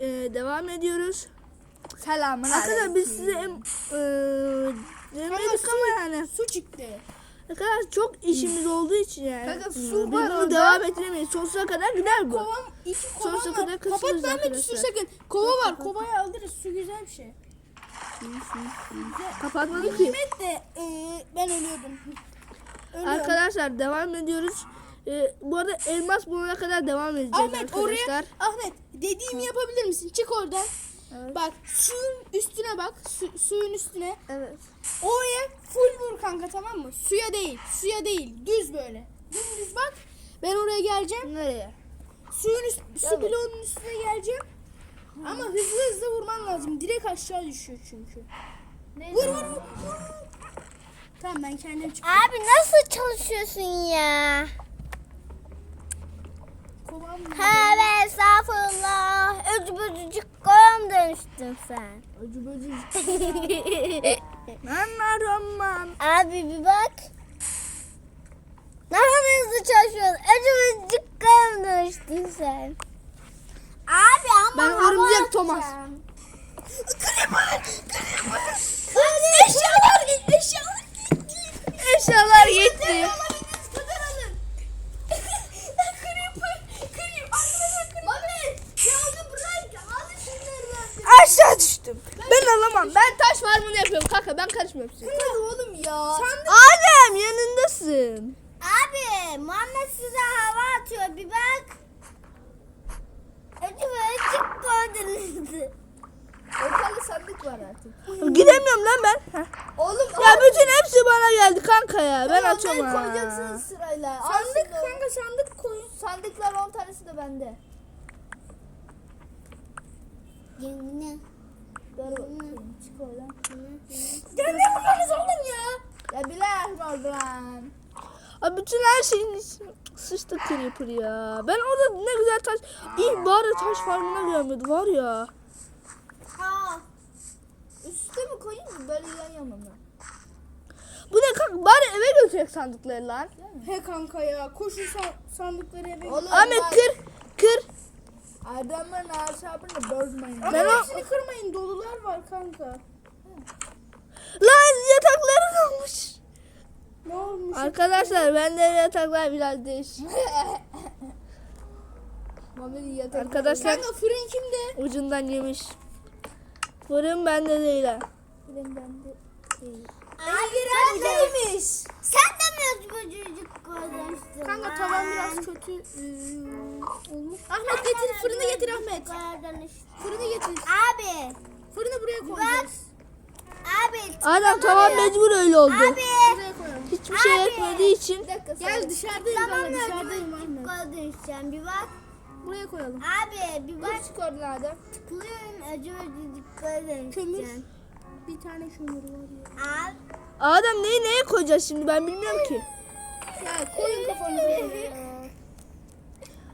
e, devam ediyoruz. Selamun Arkadaşlar biz size em, e, demedik ama yani Su çıktı. arkadaşlar çok işimiz olduğu için yani. Kanka, su biz var bunu orada. devam ettiremeyiz. Sonsuza kadar gider bu. Kovam, iki kovam Sonsuza kadar var. kısırız Kapat Mehmet su arkadaşlar. sakın. Kova var. Kovayı aldırırız. Su güzel bir şey. Kapatmadık ki. Mehmet de e, ben ölüyordum. Ölüyorum. Arkadaşlar devam ediyoruz. E, bu arada elmas bulana kadar devam edeceğiz Ahmet arkadaşlar. oraya Ahmet dediğimi yapabilir misin? Çık oradan. Evet. Bak suyun üstüne bak. Su- suyun üstüne. Evet. Oraya full vur kanka tamam mı? Suya değil. Suya değil. Düz böyle. Dümdüz bak. Ben oraya geleceğim. Nereye? Suyun üst, su Evet. bloğunun üstüne geleceğim. Ama hızlı hızlı vurman lazım. Direkt aşağı düşüyor çünkü. Vur vur vur. vur. Tamam ben kendim çıktım. Abi nasıl çalışıyorsun ya? Kovam Tövbe estağfurullah. Öcübücücük koyam dönüştün sen. Acı böcü. Aman aman. Abi bir bak. Ne kadar hızlı çalışıyorsun. Öcübücücük koyam dönüştün sen. Abi ama Ben örümcek Thomas. atacağım. Eşyalar gitti. Eşyalar gitti. Eşyalar gitti. Alabildiğiniz kadar alın. Creeper. Creeper. Arkadaşlar Creeper. Mami. Ya onu bırak. Al şunları. Aşağı düştüm. Ben alamam. Ben taş farmını yapıyorum kanka. Ben karışmıyorum size. Kırmadı oğlum ya. Sen Adem yanındasın. Abi Muhammed size hava atıyor. Bir bak. Öcübücücük koydunuz. Ortalık sandık var artık. Gidemiyorum lan ben. Heh. Oğlum Ya bütün hepsi bana geldi kanka ya. Ben açıyorum ha. koyacaksınız sırayla. Sandık kanka sandık koyun. Sandıklar 10 tanesi de bende. Yine. Dur bakayım çık oradan. Ya ne yapıyorsunuz oğlum ya? Ya biler oradan. Abi bütün her şeyin içine sıçtı creeper ya. Ben orada ne güzel taş... İyi bari taş farmına gelmedi var ya. Aa. Üste mi koyayım mı? Böyle yan yana mı? Bu ne kanka bari eve götürecek sandıkları lan. He kanka ya koşun sandıkları eve. Oğlum Ahmet kır kır. Adamın asabını bozmayın. Ama Ben o- hepsini kırmayın dolular var kanka. Lan yatakların olmuş. Ne olmuş? Arkadaşlar bende yataklar biraz değişik. Arkadaşlar Kanka fırın kimde? ucundan yemiş. Fırın bende değil ha. Fırın bende değil. Abi Sen sen de, mi öcübücücük koydun? Kanka tavan biraz kötü ıı, olmuş. Ahmet getir fırını getir Ahmet. Fırını getir. Abi. Fırını buraya koyacağız. Abi. Adam tamam mecbur öyle oldu. Abi. Hiçbir şey etmediği için. Bir dakika Gel dışarıdayım Tamam ben dışarıdayım Ahmet. sen bir bak. Buraya koyalım. Abi bir bak. Dur çık oradan Adem. Tıklıyorum öcübücük koydun Kömür. Bir tane kömür var ya. Abi. Adam neyi neye koyacağız şimdi ben bilmiyorum ki. Ya koyun kafanızı ya.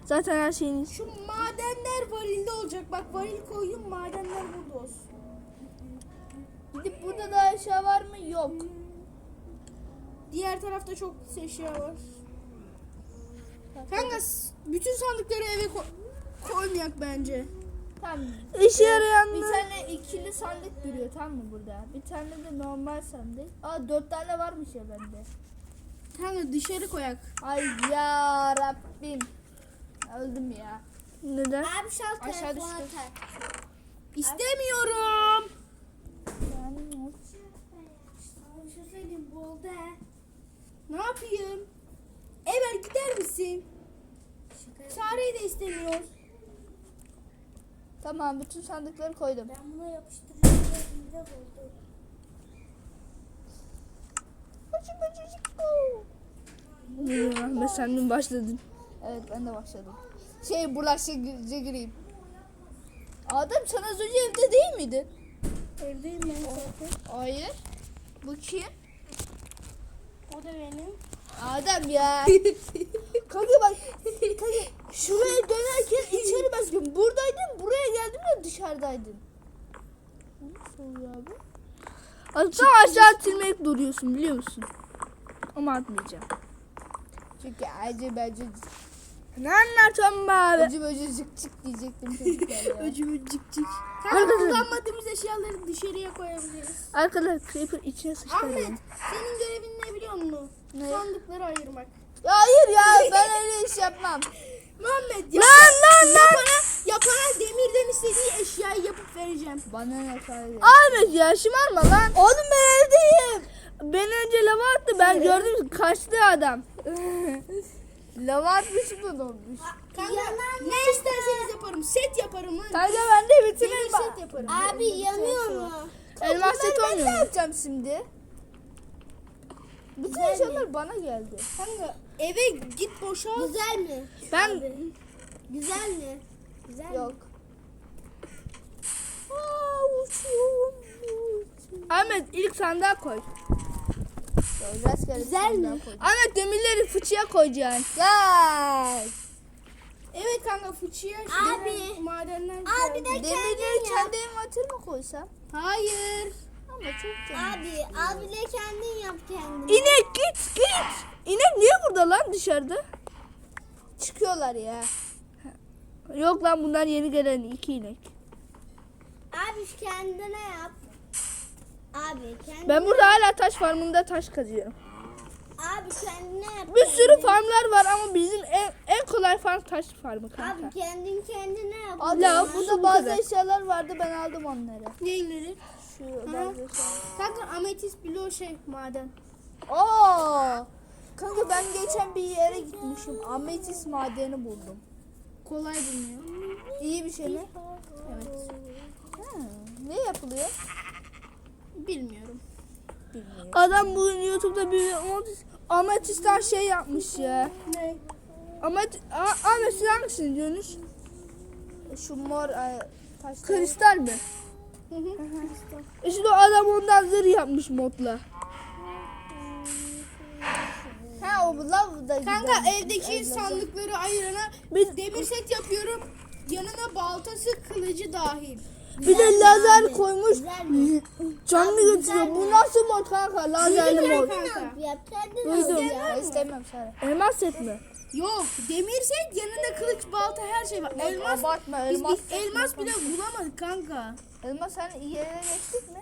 Zaten her şeyin Şu madenler varilde olacak. Bak varil koyun madenler burada olsun. Gidip burada da eşya var mı? Yok. Diğer tarafta çok eşya var. Kanka bütün sandıkları eve koy koymayak bence. Tamam. işe yarayan Bir tane ikili sandık duruyor tamam mı burada? Bir tane de normal sandık. Aa dört tane varmış ya bende. Kanka dışarı koyak. Ay ya Rabbim. Öldüm ya. neden? Abi şal Aşağı düştü. tak. İstemiyorum. Bir şey söyleyeyim bu oldu he. Ne yapayım? Ever gider misin? Sare'yi de istemiyor. Tamam bütün sandıkları koydum. Ben buna yapıştırıyorum. Biraz oldu. Bilmiyorum Ahmet sen dün başladın. Evet ben de başladım. Şey bulaşıcı gireyim. Adam sen az önce evde değil miydin? Evdeyim ben zaten. Hayır. Bu kim? O da benim. Adam ya. kanka bak. Kanka şuraya dönerken içeri basıyorum. Buradaydın buraya geldim de dışarıdaydın. Nasıl oluyor abi? Tam aşağı tilmeyip duruyorsun biliyor musun? Ama atmayacağım. Çünkü acı bence Ne anlatıyorsun be abi? Öcü böcü cık cık diyecektim çocuklar ya. Öcümü cık cık. Arkadaşlar- Kanka kullanmadığımız eşyaları dışarıya koyabiliriz. Arkadaşlar creeper içine sıçtı. Ahmet senin görevin ne biliyor musun? Ne? Sandıkları ayırmak. Ya hayır ya ben öyle iş yapmam. Muhammed Lan lan lan. yapana, yapana demirden istediği eşyayı yapıp vereceğim. Bana ne sadece. Ahmet ya şımarma lan. Oğlum ben evdeyim. Ben önce lava attı ben gördüm kaçtı adam. Lava atmışım da olmuş. Kanka ne isterseniz yaparım. Set yaparım. ha. Kanka ben de Demir bitireyim. set yaparım. Abi yanıyor mu? Elmas set Ben ne oynuyor. yapacağım şimdi? Bütün eşyalar bana geldi. Kanka eve git boşalt. Güzel mi? Ben Güzel mi? Güzel mi? Yok. Aa, uçuyorum. uçuyorum. Ahmet ilk sandığa koy. Rastgele Güzel mi? koydum. Ahmet demirleri fıçıya koyacaksın. Gel. Evet kanka fıçıya Abi. madenden Abi de Demirleri kendi envanterime koysam. Hayır. Ama çok canım. Abi, abi de kendin yap kendin. İnek git git. İnek niye burada lan dışarıda? Çıkıyorlar ya. Yok lan bunlar yeni gelen iki inek. Abi kendine yap. Abi kendine. Ben burada hala taş farmında taş kazıyorum. Abi kendine yap. Bir sürü farmlar var ama bizim en, en kolay farm taş farmı kanka. Abi kendin kendine yap. Bu burada bu bazı eşyalar vardı ben aldım onları. Neyleri? Şu bazı eşyalar. Kanka ametist bloğu şey maden. Aa! Kanka ben geçen bir yere gitmişim. Ametis madeni buldum. Kolay bulunuyor. İyi bir şey mi? Evet. Ha, ne yapılıyor? Bilmiyorum. Bilmiyorum. Adam bugün YouTube'da bir ametist- ametisten şey yapmış ya. Ne? Amet A- ametist hangisini diyorsunuz? Şu mor e, taşlar. Kristal mi? İşte o adam ondan zırh yapmış modla. Ha o lav da Kanka evdeki sandıkları ayırana Bir, demir set yapıyorum. Yanına baltası kılıcı dahil. bir de lazer koymuş. Canlı götürüyor. Bu nasıl mod kanka? Lazerli mod. Yap kendin yap. Ya, istemem. Elmas set mi? Yok demir set yanında kılıç balta her şey var. Elmas Abartma biz elmas. bir elmas bile bulamadık kanka. Elmas sen yere geçtik mi?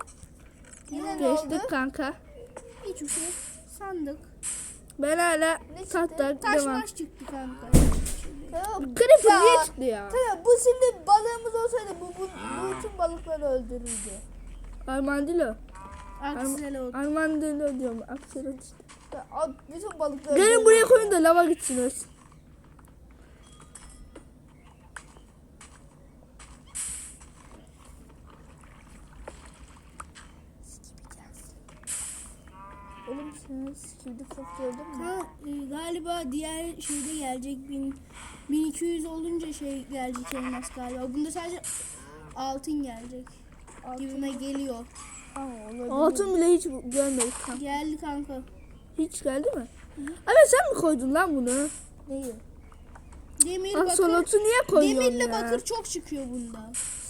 Yine ne Geçtik oldu? kanka. Hiçbir şey. Sandık. Ben hala tahta Taş devam. maş çıktı kanka. Creeper niye çıktı ya? Kanka bu şimdi balığımız olsaydı bu, bu, bu bütün balıkları öldürürdü. Armandillo. Aksele oldu. Armandillo diyorum. Akselot. Ya, al, bütün balıkları Gelin buraya koyun da lava gitsin ölsün. Oğlum sen skildi çok gördün mü? Ha, e, galiba diğer şeyde gelecek bin, 1200 olunca şey gelecek elmas galiba. Bunda sadece altın gelecek. Gibime geliyor. Altın bile hiç görmedik kanka. Geldi kanka. Hiç geldi mi? Ama sen mi koydun lan bunu? Neyi? Demir bakır. Aksolotu niye koyuyorsun Demirle ya? bakır çok çıkıyor bunda.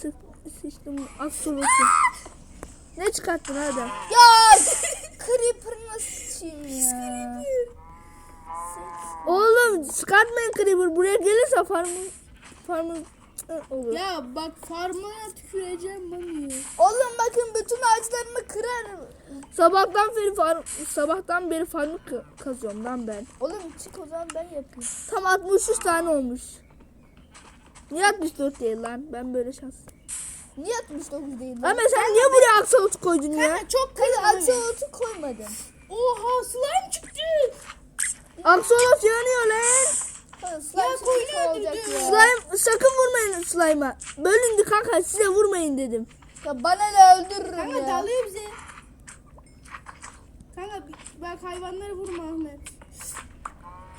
Sık, sıçtım aksolotu. ne çıkarttın adam? Ya Creeper'ına sıçayım ya. Oğlum çıkartmayın Creeper. Buraya gelirse farmı farmı Hı, olur. Ya bak farmına tüküreceğim mami. Oğlum bakın bütün ağaçlarımı kırarım. Sabahtan beri farm, sabahtan beri farmı ka- kazıyorum lan ben. Oğlum çık o zaman ben yapayım. Tam 63 tane olmuş. Niye 64 değil lan? Ben böyle şans. Niye 69 değil? Ama sen niye buraya aksolot koydun ya? Çok Kanka kırmızı. aksolotlu koymadım. Oha slime çıktı. Aksolot yanıyor lan. Kanka slime Ya, koyunu öldürdü. Slime sakın vurmayın slime'a. Bölündü kanka size vurmayın dedim. Ya bana ne öldürürüm Kanka ya. dalıyor bize. Kanka bak hayvanları vurma Ahmet.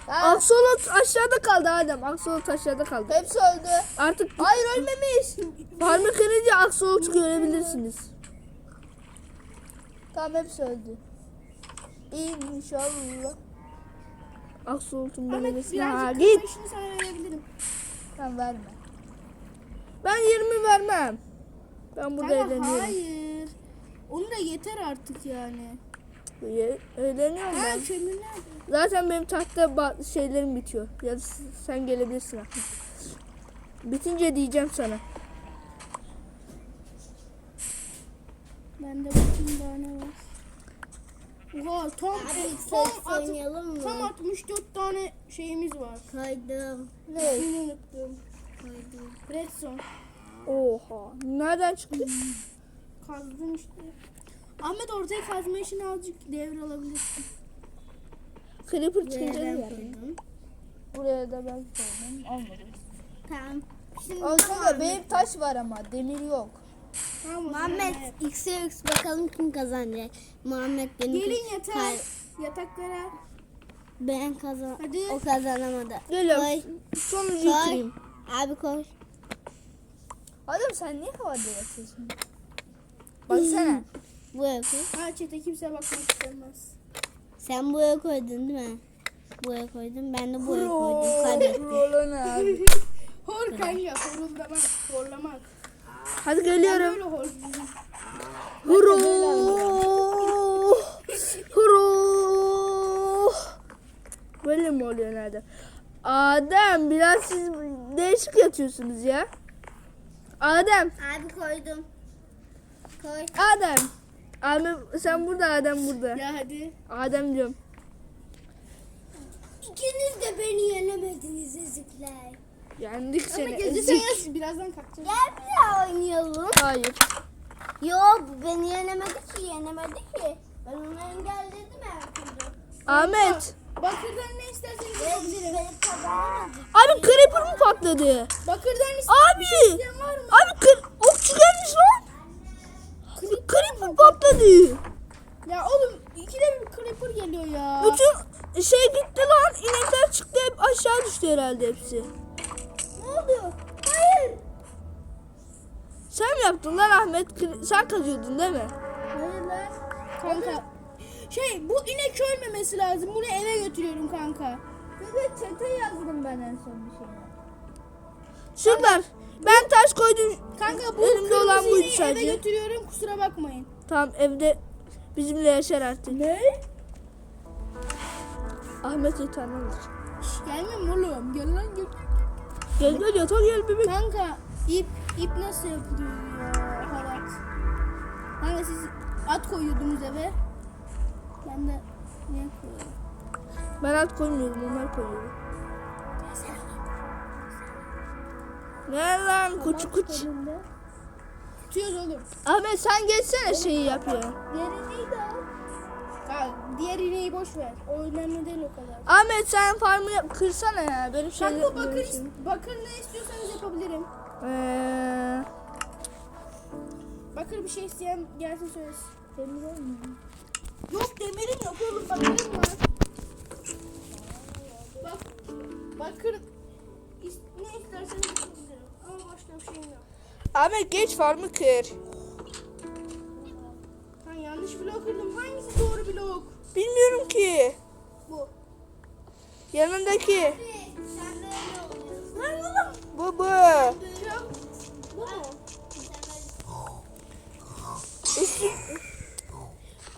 Ha, Aksolot aşağıda kaldı Adem. Aksolot aşağıda kaldı. hepsi öldü. Artık Hayır ölmemiş. farmı kırınca aksolotu görebilirsiniz. Tamam hepsi öldü. İnşallah. Aksolotun Ahmet belemesine birazcık ha kırma git. işini sana verebilirim. Tamam verme. Ben 20 vermem. Ben burada Kanka eğleniyorum. hayır. Onu da yeter artık yani. Ye- Eğleniyorum Ha ben. kömür nerede? Zaten benim tahta ba- şeylerim bitiyor. Ya da s- sen gelebilirsin Ahmet. Bitince diyeceğim sana. Bende bakayım daha ne var. Oha tam, Abi tam, at- oynayalım mı? tam 64 tane şeyimiz var. Koydum. Ne? İsmini unuttum. Koydum. Redstone. Oha. Nereden çıktı? Kazdım işte. Ahmet ortaya kazma işini azıcık devralabilirsin. Creeper çıkınca ne yapayım? Buraya da ben koydum. Olmadı. Tamam. Şimdi Aslında benim taş var ama demir yok. Muhammed. X'e X bakalım kim kazanacak. Muhammed benim Gelin yatağa. Hayır, Yataklara. ben kazan. Hadi. O kazanamadı. Sonuncuyu Koy. kırayım. Abi koy. Adam sen niye havada yatıyorsun? Baksana. Buraya koy. Ha çete kimse bakmak istemez. Sen buraya koydun değil mi? Buraya koydum. Ben de buraya koydum. Kaybettim. Rolan abi. Hor kanka horuldamak, horlamak. Hadi geliyorum. Huro. Huro. Böyle mi oluyor nerede? Adem biraz siz değişik yatıyorsunuz ya. Adem. Abi koydum. Koy. Adem. Adem sen burada Adem burada. Ya hadi. Adem diyorum. İkiniz de beni yenemediniz ezikler. Yendik Ama seni. gece sen ezik. yat, birazdan kalkacağız. Gel bir daha oynayalım. Hayır. Yok beni yenemedi ki yenemedi ki. Ben onu engelledim her türlü. Ahmet. Bakırdan ne isterseniz yapabilirim. Abi creeper mı patladı? Bakırdan Abi. isteyen var mı? Abi kır, okçu gelmiş lan. Creeper patladı. Ya oğlum ikide bir creeper geliyor ya. Bütün şey gitti lan. İnekler çıktı hep aşağı düştü herhalde hepsi. Oldu? Hayır. Sen mi yaptın lan Ahmet? Sen kazıyordun değil mi? Hayır lan. Kanka. Şey bu inek ölmemesi lazım. Bunu eve götürüyorum kanka. De çete yazdım ben en son bir şeyler. Şunlar. Ben taş koydum. Kanka bu Elimde olan buydu ineği eve sadece. götürüyorum kusura bakmayın. Tamam evde bizimle yaşar artık. Ne? Ahmet utanır. Gelmem oğlum. Gel lan gel. Gel gel yatağa gel bebek. Kanka ip ip nasıl yapılıyor ya halat? Kanka siz at koyuyordunuz eve. Ben de ne koyuyorum? Ben at koymuyorum onlar koyuyor. Ne lan kuçu kuç. Tutuyoruz oğlum. Ahmet sen geçsene şeyi yap ya. O? Kanka diğer ineği boş ver. O önemli değil o kadar. Ahmet sen farmı yap, kırsana ya. Benim şeyim. Kanka bakır, bakır ne istiyorsanız yapabilirim. Eee, Bakır bir şey isteyen gelsin söylesin. Demir olmuyor. Yok demirim yok oğlum bakırım var. Bak bakır is- ne isterseniz yapabilirim. Ama başka bir şeyim yok. Ahmet geç farmı kır. Yanlış blok kırdım. Hangisi doğru blok? Bilmiyorum ki. Bu. Yanındaki. Sen böyle. Lan oğlum. Bu bu. Bu mu?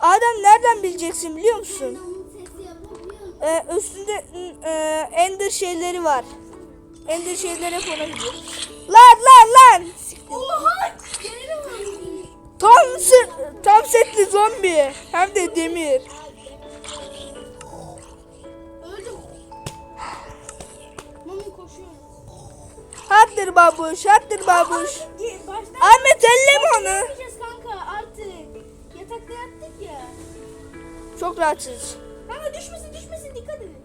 Adem nereden bileceksin biliyor musun? Ee, üstünde e, ender şeyleri var. Ender şeyleri hep ona gidiyor. Lan lan lan. Oha! Tam, tam setli zombi. Hem de demir. Hattır babuş, hattır babuş. Ahmet elleme onu. kanka artık. Yatakta yattık ya. Çok rahatsız. Kanka düşmesin düşmesin dikkat edin.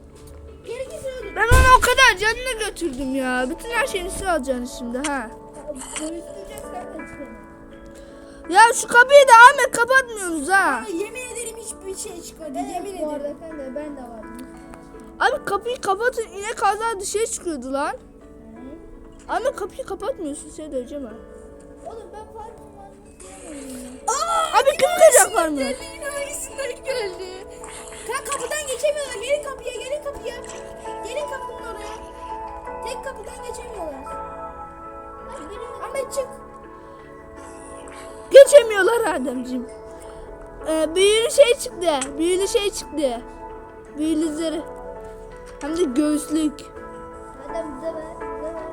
Gerekirse öyle. Ben onu o kadar canına götürdüm ya. Bütün her şeyini siz alacaksınız şimdi ha. Dönüştüreceğiz kanka. Ya şu kapıyı da Ahmet kapatmıyorsunuz ha. Kanka yemin ederim hiçbir şey çıkmadı. yemin Evet bu ederim. arada kanka ben de varım. Abi kapıyı kapatın inek azar dışarı çıkıyordu lan. Ahmet kapıyı kapatmıyorsun seni döveceğim ha. Oğlum ben diyemiyorum. Abi kim kıracak var mı? Öylesinden geldi. Kanka kapıdan geçemiyorlar. Gelin kapıya gelin kapıya. Gelin kapının oraya. Tek kapıdan geçemiyorlar. Ahmet çık. Geçemiyorlar Ademciğim. e, büyülü şey çıktı. Büyülü şey çıktı. Büyülü zırh. Hem de göğüslük. Adem bize ver. Bize ver.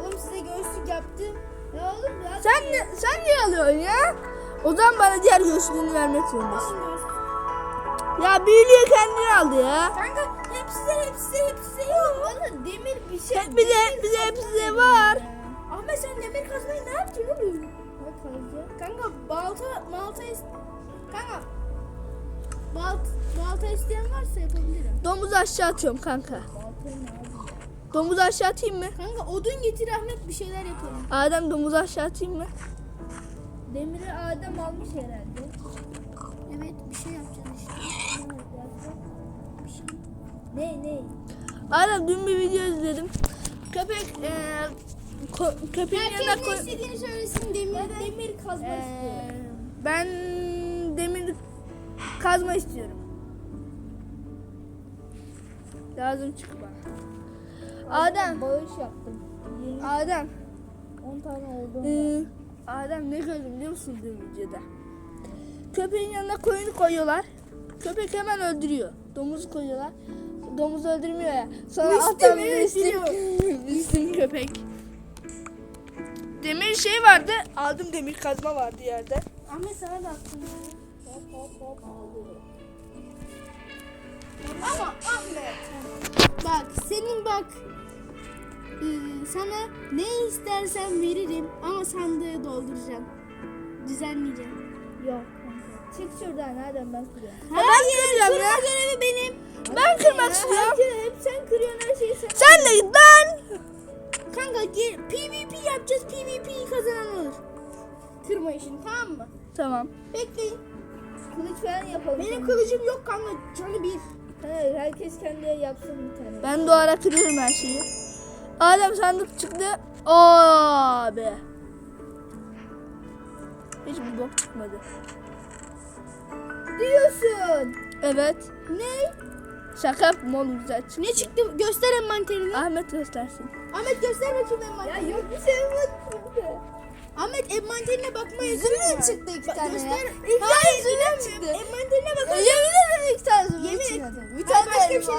Oğlum size göğüslük yaptım. Ya oğlum ya. Sen ne, sen niye alıyorsun ya? O zaman bana diğer göğüslüğünü vermek zorundasın. Ya büyülüğü kendin aldı ya. Kanka hep size hep size hep size yok. Bana demir bir şey. Hep bize, bize hepsi var. Ahmet sen demir kazmayı ne yaptın oğlum? Kalacak? Kanka balta balta ist Kanka balt balta isteyen varsa yapabilirim. Domuzu aşağı atıyorum kanka. Domuzu aşağı atayım mı? Kanka odun getir Ahmet bir şeyler yapalım. Adem domuzu aşağı atayım mı? Demiri Adem almış herhalde. Evet bir şey yapacağız işte. Bir şey. Ne ne? Adem dün bir video izledim. Köpek eee ko- köpeğin yanına Herkes ne koy... istediğini söylesin demir. Demir kazma Eee, istiyor. ben demir kazma istiyorum. Lazım çık bana. Adem, Bağış yaptım. Adem. 10 tane oldu. Ee, Adem ne gördüm biliyor musun dün videoda? Köpeğin yanına koyunu koyuyorlar. Köpek hemen öldürüyor. Domuz koyuyorlar. Domuz öldürmüyor ya. Sonra Mistim, alttan mistim, mistim köpek. Demir şey vardı. Aldım demir kazma vardı yerde. Ahmet sana da attım. Hop hop hop aldı. Ama Ahmet. Bak senin bak e, sana ne istersen veririm ama sandığı dolduracağım. Düzenleyeceğim. Yok. Çık şuradan Adem ben kırıyorum. ben kıracağım Kırma ya. görevi benim. Ben kırmak istiyorum. Hep sen kırıyorsun her şeyi sen. Sen de lan. Kanka gel, PvP yapacağız. PvP'yi kazanan olur. Kırma işini tamam mı? Tamam. Bekleyin. Kılıç falan yapalım. Benim kılıcım yok kanka. Canı bir. Hayır herkes kendi yapsın bir tane. Ben doğara kırıyorum her şeyi. Adem sandık çıktı. Abi. Hiçbir bok çıkmadı. Diyorsun. Evet. Ne? Şaka yaptım oğlum güzel çıktı. Ne çıktı? Göster envanterini. Ahmet göstersin. Ahmet göster bakayım Ya envanterini. yok bir şey yok. Ahmet envanterine bakmaya Zümrüt çıktı iki tane. Göster. İki tane Hayır, zümrüt çıktı. Envanterine bak. Yemin ederim iki tane zümrüt Yemin çıktı. Bir Hayır, tane başka bir şey.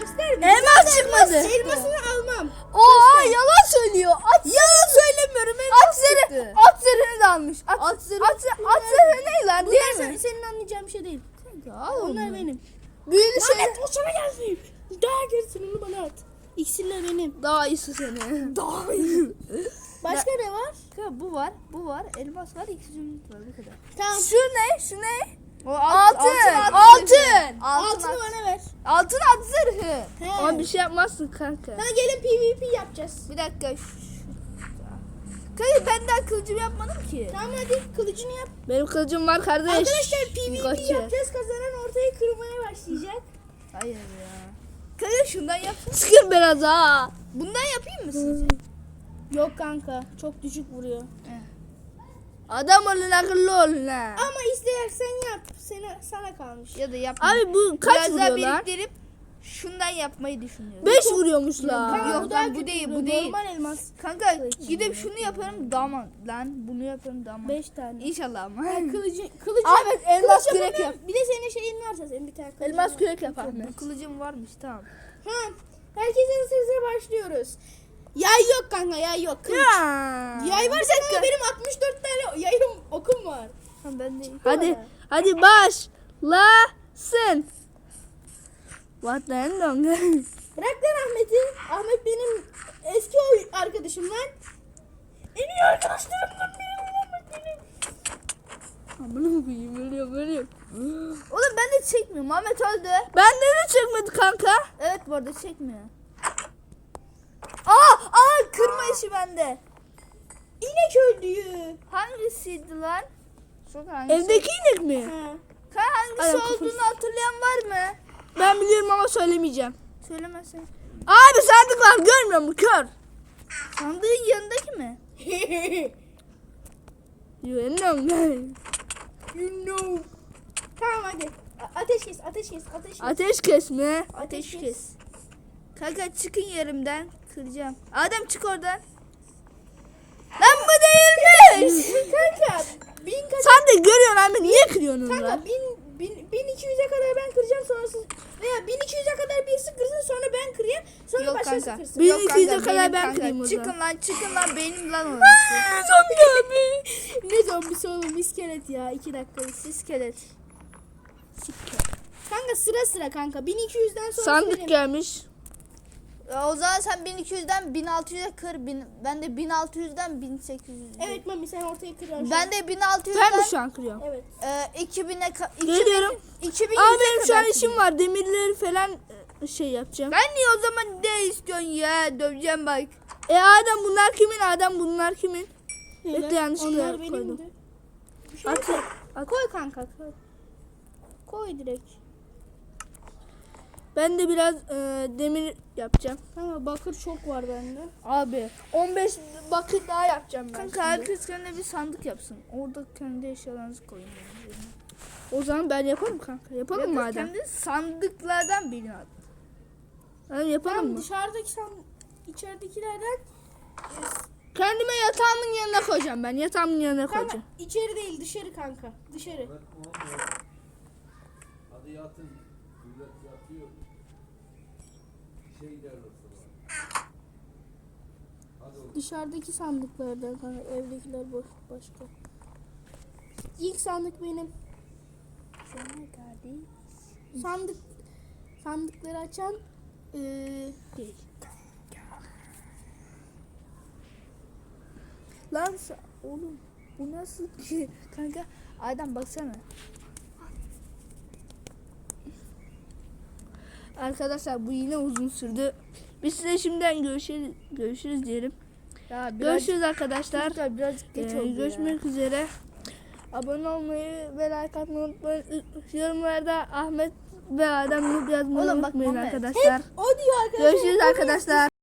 Göster. Elmas çıkmadı. Elmasını almam. Oha yalan söylüyor. At yalan söylemiyorum. At zırhı, çıktı. at zırhını da almış. At, At at, zırhı- at, at zırhı ne lan? Mi? senin anlayacağın bir şey değil. Al Onlar benim. Büyülü şey. O sana gelsin. Daha gerisini onu bana at. İksirler benim. Daha iyisi seni. Daha iyi. Başka ne var? Kanka, Bu var, bu var, elmas var, iki zümrüt var bu kadar. Tamam. Şu ne? Şu ne? O Altın. altın. Altın. Altın. Bana ver. Altın at zırhı. He. Ama bir şey yapmazsın kanka. Hadi gelin PvP yapacağız. Bir dakika. Kanka ben daha kılıcımı yapmadım ki. Tamam hadi kılıcını yap. Benim kılıcım var kardeş. Arkadaşlar PvP yapacağız. Kazanan ortayı kırmaya başlayacak. Hayır ya. Kanka şundan yapsın. Sıkın biraz ha. Bundan yapayım mı sizce? Yok kanka. Çok düşük vuruyor. Adam olun akıllı olun ha. Ama istersen yap. Sana, sana kalmış. Ya da yapma. Abi bu kaç Biraz vuruyor lan? biriktirip şundan yapmayı düşünüyorum. 5 vuruyormuş Kanka, lan. Yok lan, bu değil, bu değil. Normal elmas. Kanka gidip şunu yaparım daman lan bunu yaparım daman. 5 tane. İnşallah ama. Kılıcı, kılıcı, Ahmet, elmas kürek yapamıyorum. Bir de senin şeyin varsa senin bir tane Elmas var. kürek yap Ahmet. Kılıcım varmış tamam. Ha. Herkesin sesine başlıyoruz. Yay yok kanka yay yok. Kılıç. Ya. Yay varsa kanka benim 64 tane yayım okum var. Ben de Hadi hadi başlasın. What the hell lan? Bırak lan Ahmet'i. Ahmet benim eski oy arkadaşım lan. En iyi arkadaşlarımdan biri lan Ahmet benim. Amına koyayım ölüyorum ölüyorum. Oğlum ben de çekmiyorum. Ahmet öldü. Bende de çıkmadı kanka. Evet bu arada çekmiyor. Aa, aa kırma işi bende. İnek öldüğü. Hangisiydi lan? Çok hangisi? Evdeki inek mi? Ha. Kan hangisi Ay, olduğunu hatırlayan var mı? Ben biliyorum ama söylemeyeceğim. Söylemezsen. Abi sandık var görmüyor musun kör? Sandığın yanındaki mi? Güveniyorum ben. you know. Tamam hadi. A- Ateş kes, ateş kes, ateş kes. Ateş kesme. Ateş kes. Kanka çıkın yerimden. Kıracağım. Adem çık oradan. Lan bu değilmiş. Kanka, bin kat Sen de görüyorsun abi niye kırıyorsun var. Kanka 1000 bin, 1200'e kadar ben kıracağım sonrası veya 1200'e kadar birisi kırsın sonra ben kırayım sonra Yok başkası kanka. kırsın. Bir- Yok 1200'e kanka, kadar benim ben kanka. kırayım o zaman. Çıkın lan çıkın lan benim lan o. Zombi abi. Ne zombisi oğlum iskelet ya 2 dakika. İskelet. Kanka sıra sıra kanka 1200'den sonra Sandık söyleyeyim. gelmiş. Ya o zaman sen 1200'den 1600'e kır. Bin, ben de 1600'den 1800. Evet Mami sen ortaya kırıyorsun. Ben de 1600'den Ben mi şu an kırıyorum? Evet. e, 2000'e ka- 2000 Geliyorum. 2100'e Aa benim şu an işim var. Demirleri falan e, şey yapacağım. Ben niye o zaman ne istiyorsun ya? Döveceğim bak. E Adem bunlar kimin? Adem bunlar kimin? Bekle yanlışlıkla Onlar koydum. benimdi. Bir şey At, at. Koy kanka koy. Koy direkt. Ben de biraz e, demir yapacağım. Kanka bakır çok var bende. Abi 15 bakır daha yapacağım ben. Kanka şimdi. herkes kendine bir sandık yapsın. Orada kendi eşyalarınızı koyun. O zaman ben yaparım kanka. Yapalım Ya mı da Adem? kendi sandıklardan birini at. Adem yapalım Tamam mı? dışarıdaki san içeridekilerden Kendime yatağımın yanına koyacağım ben. Yatağımın yanına kanka koyacağım. içeri değil dışarı kanka. Dışarı. Hadi yatın. Millet yatıyor. Şey derler sana. Hadi oğlum. Dışarıdaki sandıklardan kanka evdekiler boş başka. İlk sandık benim. Sandık sandıkları açan değil. Lan oğlum bu nasıl ki? Kanka Adem baksana. Arkadaşlar bu yine uzun sürdü. Biz size şimdiden görüşürüz, görüşürüz diyelim. Ya biraz Görüşürüz arkadaşlar. Birazcık geç Ee, oldu ya. görüşmek üzere. Abone olmayı ve like atmayı unutmayın. Yorumlarda Ahmet ve Adem yazmayı Oğlum bak unutmayın Muhammed. arkadaşlar. O diyor arkadaşlar. Görüşürüz arkadaşlar.